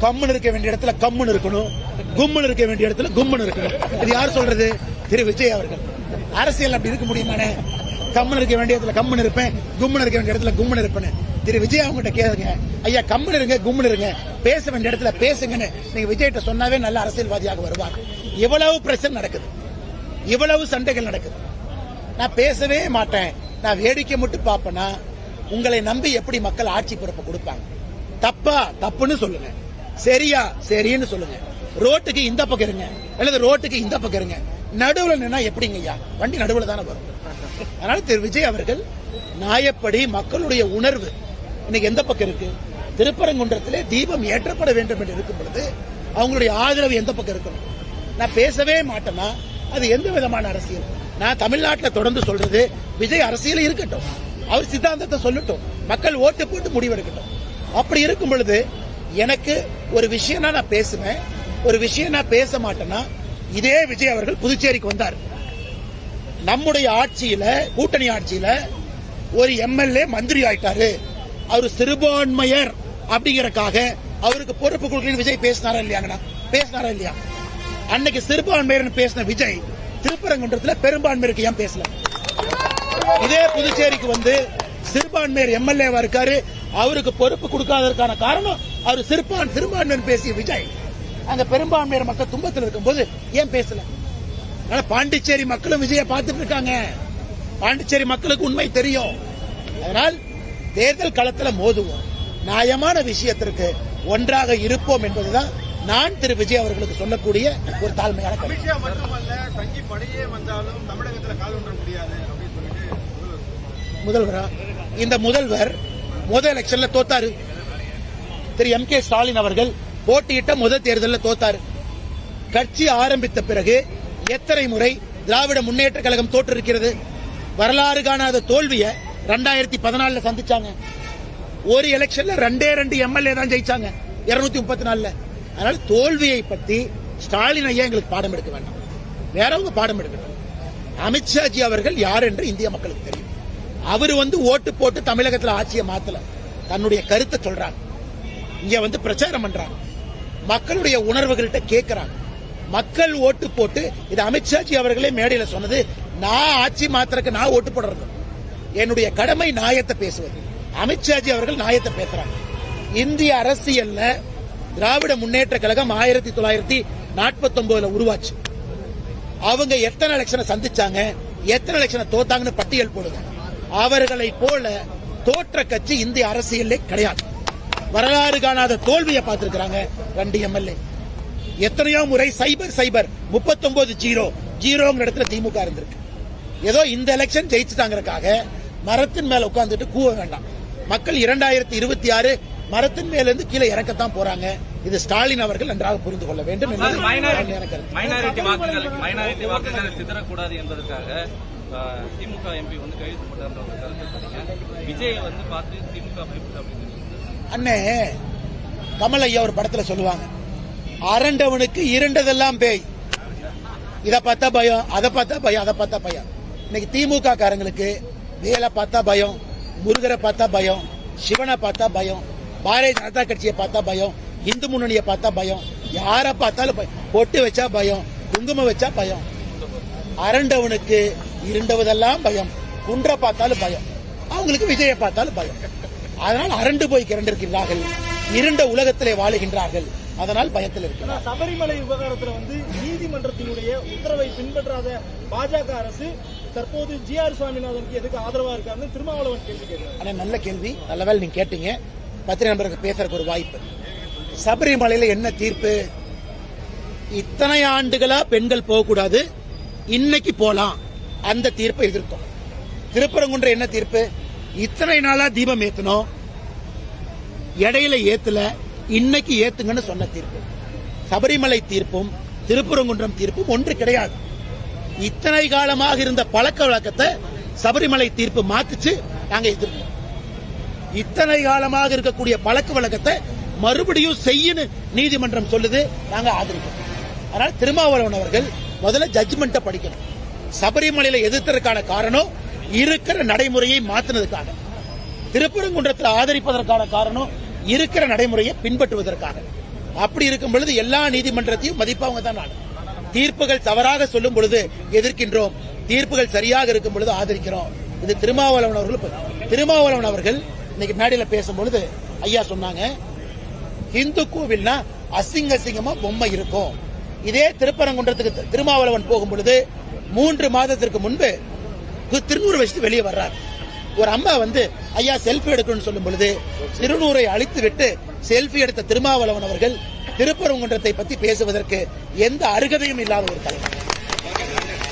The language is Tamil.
கம்முன்னு இருக்க வேண்டிய இடத்துல கம்முன்னு இருக்கணும். கும்முன்னு இருக்க வேண்டிய இடத்துல கும்முன்னு இருக்கணும். இது யார் சொல்றது? திரு விஜய் அவர்கள். அரசியல் அப்படி இருக்க முடியுமானே? கம்முன்னு இருக்க வேண்டிய இடத்துல கம்முன்னு இருப்பேன். கும்முன்னு இருக்க வேண்டிய இடத்துல கும்முன்னு இருப்பேன். திரு விஜய் அவங்ககிட்ட கேளுங்க. ஐயா கம்முன்னு இருங்க கும்முன்னு இருங்க. பேச வேண்டிய இடத்துல பேசுங்கன்னு நீங்க விஜய்கிட்ட சொன்னாவே நல்ல அரசியல்வாதியாக வருவார். இவ்வளவு பிரச்சனை நடக்குது. இவ்வளவு சண்டைகள் நடக்குது. நான் பேசவே மாட்டேன். நான் வேடிக்கை மட்டும் பார்ப்பேன்னா உங்களை நம்பி எப்படி மக்கள் ஆட்சி பொறுப்பை கொடுப்பாங்க? தப்பா? தப்புன்னு சொல்லுங்க. சரியா? சரின்னு சொல்லுங்க. ரோட்டுக்கு இந்த பக்கம் இருங்க. அல்லது ரோட்டுக்கு இந்த பக்கம் இருங்க. நடுவுல நின்னா எப்படிங்க ஐயா? வண்டி நடுவுல தானே வரும். அதனால திரு விஜய் அவர்கள் நியாயப்படி மக்களுடைய உணர்வு. இன்னைக்கு எந்த பக்கம் இருக்கு? திருப்பரங்குன்றத்திலே தீபம் ஏற்றப்பட வேண்டும் என்று இருக்கும் பொழுது அவங்களுடைய ஆதரவு எந்த பக்கம் இருக்கணும்? நான் பேசவே மாட்டேன்னா அது எந்த விதமான அரசியல்? நான் தமிழ்நாட்டில் தொடர்ந்து சொல்றது விஜய் அரசியல் இருக்கட்டும். அவர் சித்தாந்தத்தை சொல்லட்டும். மக்கள் ஓட்டு போட்டு முடிவெடுக்கட்டும். அப்படி இருக்கும் பொழுது எனக்கு ஒரு விஷயம்னா நான் பேசுவேன். ஒரு விஷயம் நான் பேச மாட்டேன்னா இதே விஜய் அவர்கள் புதுச்சேரிக்கு வந்தார். நம்முடைய ஆட்சியில கூட்டணி ஆட்சியில ஒரு எம்எல்ஏ மந்திரி ஆயிட்டாரு. அவர் சிறுபான்மையர் அப்படிங்கறக்காக அவருக்கு பொறுப்பு கொடுக்கணும் விஜய் பேசினாரா இல்லையாங்கண்ணா? பேசினாரா இல்லையா? அன்னைக்கு சிறுபான்மையர் பேசின விஜய் திருப்பரங்குன்றத்துல பெரும்பான்மையருக்கு ஏன் பேசல? இதே புதுச்சேரிக்கு வந்து சிறுபான்மையர் எம்எல்ஏவா இருக்காரு அவருக்கு பொறுப்பு கொடுக்காததற்கான காரணம் அவர் சிறுபான் சிறுபான்மையர் பேசிய விஜய். அங்க பெரும்பான்மையர் மக்கள் துன்பத்தில் இருக்கும்போது ஏன் பேசல? ஆனா பாண்டிச்சேரி மக்களும் விஜய பார்த்துட்டு இருக்காங்க. பாண்டிச்சேரி மக்களுக்கு உண்மை தெரியும். அதனால் தேர்தல் களத்துல மோதுவோம். நியாயமான விஷயத்திற்கு ஒன்றாக இருப்போம் என்பதுதான் நான் திரு விஜய் அவர்களுக்கு சொல்லக்கூடிய ஒரு தாழ்மையான கருத்து. முதல்வரா? இந்த முதல்வர் முதல் எலெக்ஷன்ல தோத்தாரு. திரு எம் கே ஸ்டாலின் அவர்கள் போட்டியிட்ட முதல் தேர்தலில் தோத்தாரு. கட்சி ஆரம்பித்த பிறகு எத்தனை முறை திராவிட முன்னேற்ற கழகம் தோற்றிருக்கிறது? வரலாறு காணாத தோல்வியை ரெண்டாயிரத்தி பதினாலுல சந்திச்சாங்க. ஒரு எலெக்ஷன்ல ரெண்டே ரெண்டு எம்எல்ஏ தான் ஜெயிச்சாங்க. இருநூத்தி முப்பத்தி நாலுல. அதனால தோல்வியை பத்தி ஸ்டாலின் ஐயா எங்களுக்கு பாடம் எடுக்க வேண்டாம். வேறவங்க பாடம் எடுக்கணும் அமித்ஷாஜி அவர்கள் யார் என்று இந்திய மக்களுக்கு தெரியும். அவர் வந்து ஓட்டு போட்டு தமிழகத்தில் ஆட்சியை மாத்தல. தன்னுடைய கருத்தை சொல்றாங்க. இங்க வந்து பிரச்சாரம் பண்றாங்க. மக்களுடைய உணர்வுகள்கிட்ட கேட்கிறாங்க மக்கள் ஓட்டு போட்டு இது அமித்ஷாஜி அவர்களே மேடையில் சொன்னது நான் ஆட்சி மாத்திரக்கு நான் ஓட்டு போடுறது. என்னுடைய கடமை நியாயத்தை பேசுவது. அமித்ஷாஜி அவர்கள் நியாயத்தை பேசுறாங்க. இந்திய அரசியல்ல திராவிட முன்னேற்ற கழகம் ஆயிரத்தி தொள்ளாயிரத்தி நாற்பத்தி ஒன்பதுல உருவாச்சு. அவங்க எத்தனை எலெக்ஷனை சந்திச்சாங்க எத்தனை எலெக்ஷனை தோத்தாங்கன்னு பட்டியல் போடுங்க. அவர்களை போல தோற்ற கட்சி இந்திய அரசியலே கிடையாது. வரலாறு காணாத தோல்வியை பார்த்திருக்கிறாங்க ரெண்டு எம்எல்ஏ. எத்தனையோ முறை சைபர் சைபர். 39 ஜீரோ. ஜீரோங்கிற இடத்துல திமுக இருந்திருக்கு. ஏதோ இந்த எலெக்ஷன் ஜெயிச்சுட்டாங்கறக்காக மரத்தின் மேல உட்கார்ந்துட்டு கூவ வேண்டாம். மக்கள் இரண்டாயிரத்தி இருபத்தி ஆறு மரத்தின் மேல இருந்து கீழே இறக்கத்தான் போறாங்க. இது ஸ்டாலின் அவர்கள் நன்றாக புரிந்து கொள்ள வேண்டும் என்பது மைனாரிட்டி வாக்குகள் மைனாரிட்டி வாக்குகள் சிதறக்கூடாது என்பதற்காக திமுக எம்பி வந்து கைது போட்டார்ன்ற ஒரு கருத்து சொன்னீங்க. விஜயை வந்து பார்த்து திமுக பயப்படுது அப்படின்னு அண்ணே கமல் ஐயா ஒரு படத்துல சொல்லுவாங்க அரண்டவனுக்கு இரண்டதெல்லாம் பேய். இத பார்த்தா பயம் அதை பார்த்தா பயம் அதை பார்த்தா பயம். இன்னைக்கு திமுக காரங்களுக்கு வேலை பார்த்தா பயம் முருகரை பார்த்தா பயம் சிவனை பார்த்தா பயம் பாரதிய ஜனதா கட்சியை பார்த்தா பயம் இந்து முன்னணியை பார்த்தா பயம் யாரை பார்த்தாலும் பயம். பொட்டு வச்சா பயம் குங்குமம் வச்சா பயம். அரண்டவனுக்கு இருண்டவதெல்லாம் பயம். குன்ற பார்த்தாலும் பயம். அவங்களுக்கு விஜயை பார்த்தாலும் பயம். அதனால் அரண்டு போய் கிரண்டிருக்கிறார்கள் இருண்ட உலகத்திலே வாழுகின்றார்கள். அதனால் பயத்தில் இருக்கிறார் சபரிமலை விவகாரத்துல வந்து நீதிமன்றத்தினுடைய உத்தரவை பின்பற்றாத பாஜக அரசு தற்போது ஜி ஆர் சுவாமிநாதனுக்கு எதுக்கு ஆதரவா இருக்காருன்னு திருமாவளவன் கேள்வி கேட்கிறார். நல்ல கேள்வி. நல்ல வேளை நீங்க கேட்டீங்க. பத்திரிகை நண்பருக்கு பேசுறதுக்கு ஒரு வாய்ப்பு. சபரிமலையில என்ன தீர்ப்பு? இத்தனை ஆண்டுகளா பெண்கள் போகக்கூடாது. இன்னைக்கு போலாம். அந்த தீர்ப்பை எதிர்த்தோம். திருப்பரங்குன்ற என்ன தீர்ப்பு? இத்தனை நாளா தீபம் ஏத்தணும் இடையில ஏத்துல. இன்னைக்கு ஏத்துங்கன்னு சொன்ன தீர்ப்பு. சபரிமலை தீர்ப்பும் திருப்பரங்குன்றம் தீர்ப்பும் ஒன்று கிடையாது. இத்தனை காலமாக இருந்த பழக்க வழக்கத்தை சபரிமலை தீர்ப்பு மாத்துச்சு நாங்க எதிர்ப்போம் இத்தனை காலமாக இருக்கக்கூடிய பழக்க வழக்கத்தை மறுபடியும் செய்யுன்னு நீதிமன்றம் சொல்லுது நாங்க ஆதரிக்கிறோம். அதனால் திருமாவளவன் அவர்கள் முதல்ல ஜட்ஜ்மெண்ட்டை படிக்கணும். சபரிமலையில எதிர்த்ததற்கான காரணம் இருக்கிற நடைமுறையை மாத்தினதுக்காக. திருப்பரங்குன்றத்தில் ஆதரிப்பதற்கான காரணம் இருக்கிற நடைமுறையை பின்பற்றுவதற்காக. அப்படி இருக்கும் பொழுது எல்லா நீதிமன்றத்தையும் மதிப்பவங்க தான் நான். தீர்ப்புகள் தவறாக சொல்லும் பொழுது எதிர்க்கின்றோம். தீர்ப்புகள் சரியாக இருக்கும் பொழுது ஆதரிக்கிறோம். இது திருமாவளவன் அவர்கள் திருமாவளவன் அவர்கள் இன்னைக்கு மேடையில் பேசும் பொழுது ஐயா சொன்னாங்க இந்து கோவில்னா அசிங்க அசிங்கமா பொம்மை இருக்கும். இதே திருப்பரங்குன்றத்துக்கு திருமாவளவன் போகும் பொழுது மூன்று மாதத்திற்கு முன்பு கு- திருநூறு வச்சுட்டு வெளியே வர்றார். ஒரு அம்மா வந்து ஐயா செல்ஃபி எடுக்கணும்னு சொல்லும் பொழுது திருநூரை அழித்து விட்டு செல்ஃபி எடுத்த திருமாவளவன் அவர்கள் திருப்பரங்குன்றத்தை பத்தி பேசுவதற்கு எந்த அருகதையும் இல்லாத ஒரு தலைவர்.